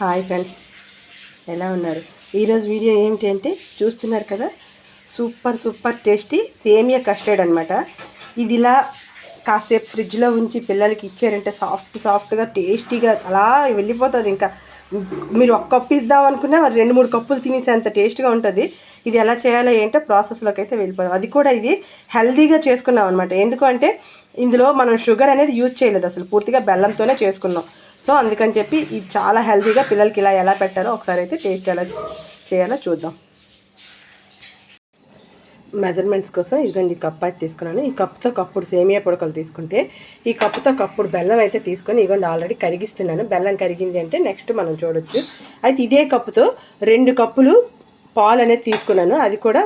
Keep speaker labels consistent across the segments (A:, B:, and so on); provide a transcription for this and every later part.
A: Hi friends ఎలా ఉన్నారు? ఈరోజు వీడియో ఏమిటి అంటే చూస్తున్నారు కదా super super tasty semiya custard అనమాట ఇది ఇలా కాసేపు ఫ్రిడ్జ్లో ఉంచి పిల్లలకి ఇచ్చారంటే సాఫ్ట్ సాఫ్ట్గా టేస్టీగా అలా వెళ్ళిపోతుంది ఇంకా. మీరు ఒక కప్పు ఇద్దాం అనుకున్నా మరి రెండు మూడు కప్పులు తినేసేంత టేస్ట్గా ఉంటుంది. ఇది ఎలా చేయాలో ఏంటో ప్రాసెస్లోకి అయితే వెళ్ళిపోదాం. అది కూడా ఇది హెల్దీగా చేసుకున్నాం అనమాట ఎందుకంటే ఇందులో మనం షుగర్ అనేది యూజ్ చేయలేదు అసలు. పూర్తిగా బెల్లంతోనే చేసుకున్నాం. సో అందుకని చెప్పి ఇది చాలా హెల్తీగా పిల్లలకి ఇలా ఎలా పెట్టాలో ఒకసారి అయితే టేస్ట్ ఎలా చేయాలో చూద్దాం. మెజర్మెంట్స్ కోసం ఇదిగోండి ఈ కప్ అయితే తీసుకున్నాను. ఈ కప్తో కప్పుడు సేమియా పొడకలు తీసుకుంటే ఈ కప్పుతో కప్పుడు బెల్లం అయితే తీసుకొని ఇదిగోండి ఆల్రెడీ కరిగిస్తున్నాను. బెల్లం కరిగింది అంటే నెక్స్ట్ మనం చూడొచ్చు. అయితే ఇదే కప్పుతో రెండు కప్పులు పాలు అనేది తీసుకున్నాను. అది కూడా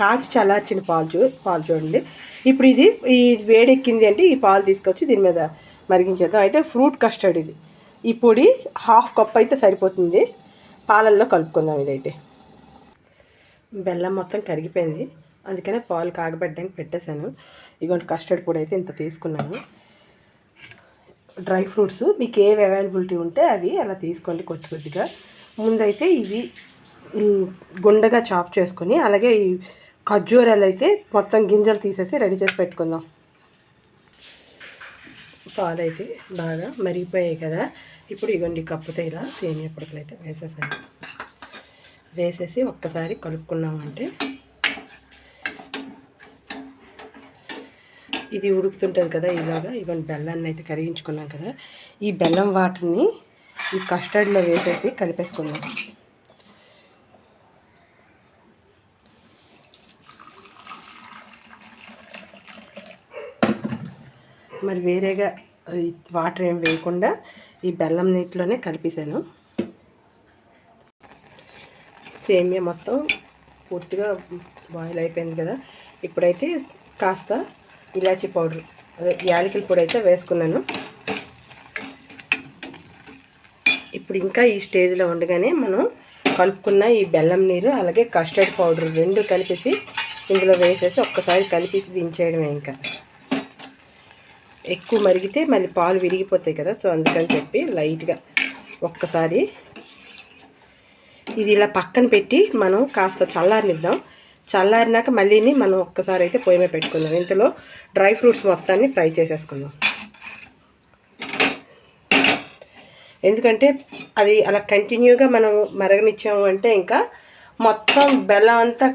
A: కాచి చల్లార్చిన పాలు చూ పాలు చూడండి. ఇప్పుడు ఇది ఈ వేడెక్కింది అంటే ఈ పాలు తీసుకొచ్చి దీని మీద మరిగించేద్దాం. అయితే ఫ్రూట్ కస్టర్డ్ ఇది. ఈ పొడి హాఫ్ కప్ అయితే సరిపోతుంది. పాలల్లో కలుపుకుందాం ఇదైతే. బెల్లం మొత్తం కరిగిపోయింది. అందుకనే పాలు కాగబెట్టడానికి పెట్టేశాను. ఇగోండి కస్టర్డ్ పొడి అయితే ఇంత తీసుకున్నాను. డ్రై ఫ్రూట్స్ మీకు ఏవి అవైలబిలిటీ ఉంటే అవి అలా తీసుకోండి కొద్ది కొద్దిగా. ముందైతే ఇవి గుండగా చాప్ చేసుకొని అలాగే ఈ ఖర్జూరాలు అయితే మొత్తం గింజలు తీసేసి రెడీ చేసి పెట్టుకుందాం. పాలు అయితే బాగా మరిగిపోయాయి కదా. ఇప్పుడు ఇవ్వండి కప్పుతో ఇలా సేమియా పొడుకులు అయితే వేసేసాను వేసేసి ఒక్కసారి కలుపుకున్నామంటే ఇది ఉడుకుతుంటుంది కదా ఇలాగా. ఇవన్నీ బెల్లాన్ని అయితే కరిగించుకున్నాం కదా. ఈ బెల్లం వాటర్ని ఈ కస్టర్డ్లో వేసేసి కలిపేసుకున్నాం మరి వేరేగా వాటర్ ఏం వేయకుండా ఈ బెల్లం నీటిలోనే కలిపేశాను. సేమియా మొత్తం పూర్తిగా బాయిల్ అయిపోయింది కదా. ఇప్పుడైతే కాస్త ఇలాచీ పౌడర్ అదే యాలకుల పొడి అయితే వేసుకున్నాను. ఇప్పుడు ఇంకా ఈ స్టేజ్లో ఉండగానే మనం కలుపుకున్న ఈ బెల్లం నీరు అలాగే కస్టర్డ్ పౌడర్ రెండు కలిపేసి ఇందులో వేసేసి ఒక్కసారి కలిపేసి దించేయడమే ఇంకా. ఎక్కువ మరిగితే మళ్ళీ పాలు విరిగిపోతాయి కదా సో అందుకని చెప్పి లైట్గా ఒక్కసారి ఇది ఇలా పక్కన పెట్టి మనం కాస్త చల్లారనిద్దాం. చల్లారినాక మళ్ళీని మనం ఒక్కసారి అయితే పొయ్యి మీద పెట్టుకుందాం. ఇంతలో డ్రై ఫ్రూట్స్ మొత్తాన్ని ఫ్రై చేసేసుకుందాం. ఎందుకంటే అది అలా కంటిన్యూగా మనం మరగనిచ్చాము అంటే ఇంకా మొత్తం బెల్లం అంతా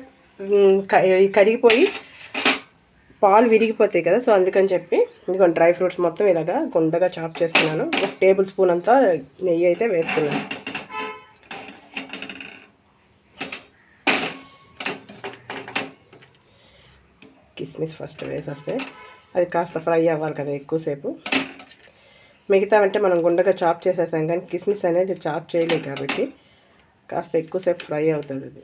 A: కరిగిపోయి పాలు విరిగిపోతాయి కదా సో అందుకని చెప్పి ఇదిగో డ్రై ఫ్రూట్స్ మొత్తం ఇలాగా గుండగా చాప్ చేసుకున్నాను. ఒక టేబుల్ స్పూన్ అంతా నెయ్యి అయితే వేసుకున్నాను. కిస్మిస్ ఫస్ట్ వేసేస్తే అది కాస్త ఫ్రై అవ్వాలి కదా ఎక్కువసేపు. మిగతా అంటే మనం గుండగా చాప్ చేసేసాం కానీ కిస్మిస్ అనేది చాప్ చేయలేదు కాబట్టి కాస్త ఎక్కువసేపు ఫ్రై అవుతుంది అది.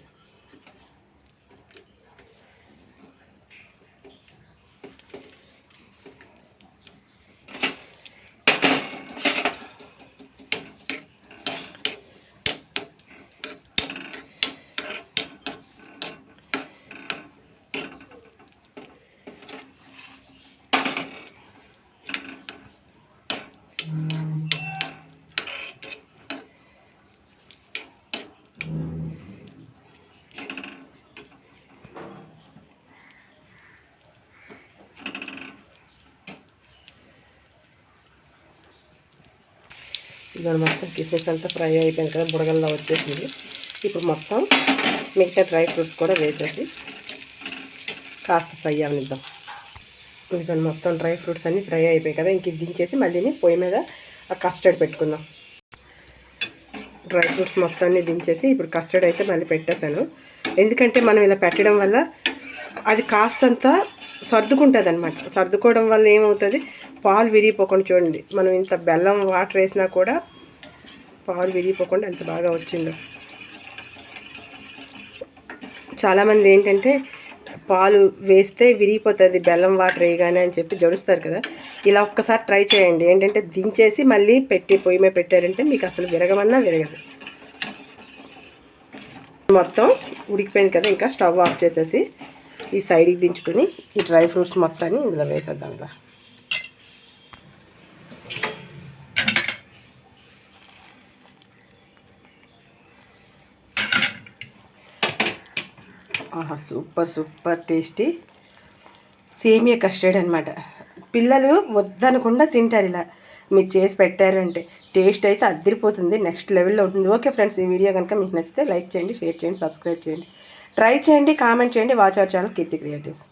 A: దాని మొత్తం కిస్మిస్ అంతా ఫ్రై అయిపోయింది కదా బుడగల్లా వచ్చేసింది. ఇప్పుడు మొత్తం మిగతా డ్రై ఫ్రూట్స్ కూడా వేసేసి కాస్త ఫ్రై అవనిద్దాం. ఇదిగోండి మొత్తం డ్రై ఫ్రూట్స్ అన్నీ ఫ్రై అయిపోయాయి కదా ఇంక దించేసి మళ్ళీ పొయ్యి మీద ఆ కస్టర్డ్ పెట్టుకుందాం. డ్రై ఫ్రూట్స్ మొత్తాన్ని దించేసి ఇప్పుడు కస్టర్డ్ అయితే మళ్ళీ పెట్టేశాను. ఎందుకంటే మనం ఇలా పెట్టడం వల్ల అది కాస్తంత సర్దుకుంటుంది అనమాట సర్దుకోవడం వల్ల ఏమవుతుంది? పాలు విరిగిపోకుండా చూడండి. మనం ఇంత బెల్లం వాటర్ వేసినా కూడా పాలు విరిగిపోకుండా ఎంత బాగా వచ్చిందో. చాలామంది ఏంటంటే పాలు వేస్తే విరిగిపోతుంది బెల్లం వాటర్ వేయగానే అని చెప్పి జడుస్తారు కదా. ఇలా ఒక్కసారి ట్రై చేయండి. ఏంటంటే దించేసి మళ్ళీ పెట్టి పొయ్యి మీద పెట్టారంటే మీకు అసలు విరగమన్నా విరగదు. మొత్తం ఉడికిపోయింది కదా ఇంకా స్టవ్ ఆఫ్ చేసేసి ఈ సైడ్కి దించుకొని ఈ డ్రై ఫ్రూట్స్ మొత్తాన్ని ఇందులో వేసేద్దాం ఇలా super super tasty semiya custard అనమాట పిల్లలు వద్దనకుండా తింటారు ఇలా. మీరు చేసి పెట్టారు అంటే టేస్ట్ అయితే అదిరిపోతుంది నెక్స్ట్ లెవెల్లో ఉంటుంది. ఓకే ఫ్రెండ్స్ ఈ వీడియో కనుక మీకు నచ్చితే లైక్ చేయండి షేర్ చేయండి సబ్స్క్రైబ్ చేయండి. ట్రై చేయండి కామెంట్ చేయండి watch our channel Keerthi creatives